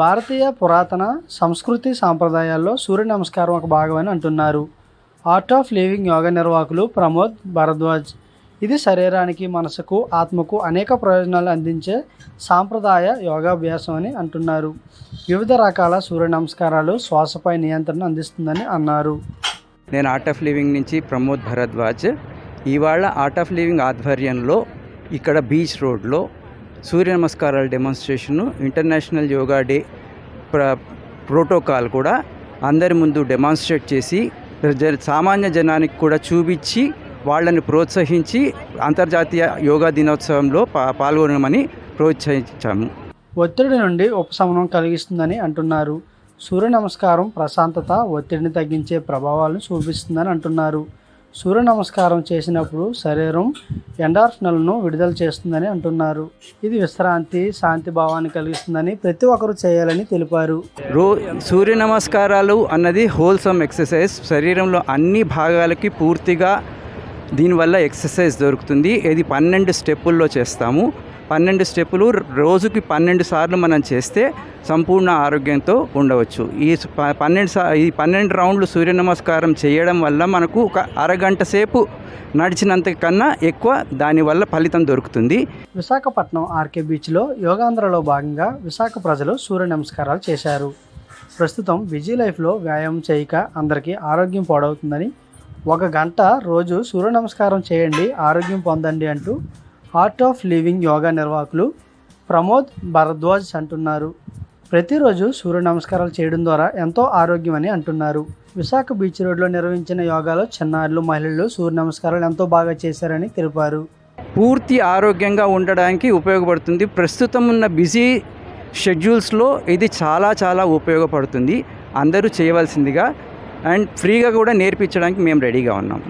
భారతీయ పురాతన సంస్కృతి సాంప్రదాయాల్లో సూర్య నమస్కారం ఒక భాగమని అంటున్నారు. ఆర్ట్ ఆఫ్ లివింగ్ యోగా నిర్వాహకులు ప్రమోద్ భరద్వాజ్. ఇది శరీరానికి మనసుకు ఆత్మకు అనేక ప్రయోజనాలు అందించే సాంప్రదాయ యోగాభ్యాసం అని అంటున్నారు. వివిధ రకాల సూర్య నమస్కారాలు శ్వాసపై నియంత్రణ అందిస్తుందని అన్నారు. నేను ఆర్ట్ ఆఫ్ లివింగ్ నుంచి ప్రమోద్ భరద్వాజ్. ఇవాళ ఆర్ట్ ఆఫ్ లివింగ్ ఆధ్వర్యంలో ఇక్కడ బీచ్ రోడ్లో సూర్య నమస్కారాల డెమాన్స్ట్రేషను ఇంటర్నేషనల్ యోగా డే ప్ర ప్రోటోకాల్ కూడా అందరి ముందు డెమాన్స్ట్రేట్ చేసి జ- సామాన్య జనానికి కూడా చూపించి వాళ్ళని ప్రోత్సహించి అంతర్జాతీయ యోగా దినోత్సవంలో పా పాల్గొనమని ప్రోత్సహించాము. ఒత్తిడి నుండి ఉపశమనం కలిగిస్తుందని అంటున్నారు. సూర్య నమస్కారం ప్రశాంతత ఒత్తిడిని తగ్గించే ప్రభావాలను చూపిస్తుందని అంటున్నారు. సూర్య నమస్కారం చేసినప్పుడు శరీరం ఎండార్ఫినల్ను విడుదల చేస్తుందని అంటున్నారు. ఇది విశ్రాంతి శాంతి భావాన్ని కలిగిస్తుందని ప్రతి ఒక్కరూ చేయాలని తెలిపారు. రో సూర్య నమస్కారాలు అన్నది హోల్సమ్ ఎక్సర్సైజ్ శరీరంలో అన్ని భాగాలకి పూర్తిగా దీనివల్ల ఎక్సర్సైజ్ దొరుకుతుంది. ఇది పన్నెండు స్టెప్పుల్లో చేస్తాము. పన్నెండు స్టెప్పులు రోజుకి పన్నెండు సార్లు మనం చేస్తే సంపూర్ణ ఆరోగ్యంతో ఉండవచ్చు. ఈ పన్నెండు సా ఈ పన్నెండు రౌండ్లు సూర్య నమస్కారం చేయడం వల్ల మనకు ఒక అరగంట సేపు నడిచినంత కన్నా ఎక్కువ దానివల్ల ఫలితం దొరుకుతుంది. విశాఖపట్నం ఆర్కే బీచ్లో యోగాంధ్రలో భాగంగా విశాఖ ప్రజలు సూర్య నమస్కారాలు చేశారు. ప్రస్తుతం బిజీ లైఫ్లో వ్యాయామం చేయక అందరికీ ఆరోగ్యం పాడవుతుందని ఒక గంట రోజు సూర్య నమస్కారం చేయండి ఆరోగ్యం పొందండి అంటూ ఆర్ట్ ఆఫ్ లివింగ్ యోగా నిర్వాహకులు ప్రమోద్ భరద్వాజ్ అంటున్నారు. ప్రతిరోజు సూర్య నమస్కారాలు చేయడం ద్వారా ఎంతో ఆరోగ్యం అని అంటున్నారు. విశాఖ బీచ్ రోడ్లో నిర్వహించిన యోగాలో చిన్నారులు మహిళలు సూర్య నమస్కారాలు ఎంతో బాగా చేశారని తెలిపారు. పూర్తి ఆరోగ్యంగా ఉండడానికి ఉపయోగపడుతుంది. ప్రస్తుతం ఉన్న బిజీ షెడ్యూల్స్లో ఇది చాలా చాలా ఉపయోగపడుతుంది. అందరూ చేయవలసిందిగా అండ్ ఫ్రీగా కూడా నేర్పించడానికి మేము రెడీగా ఉన్నాం.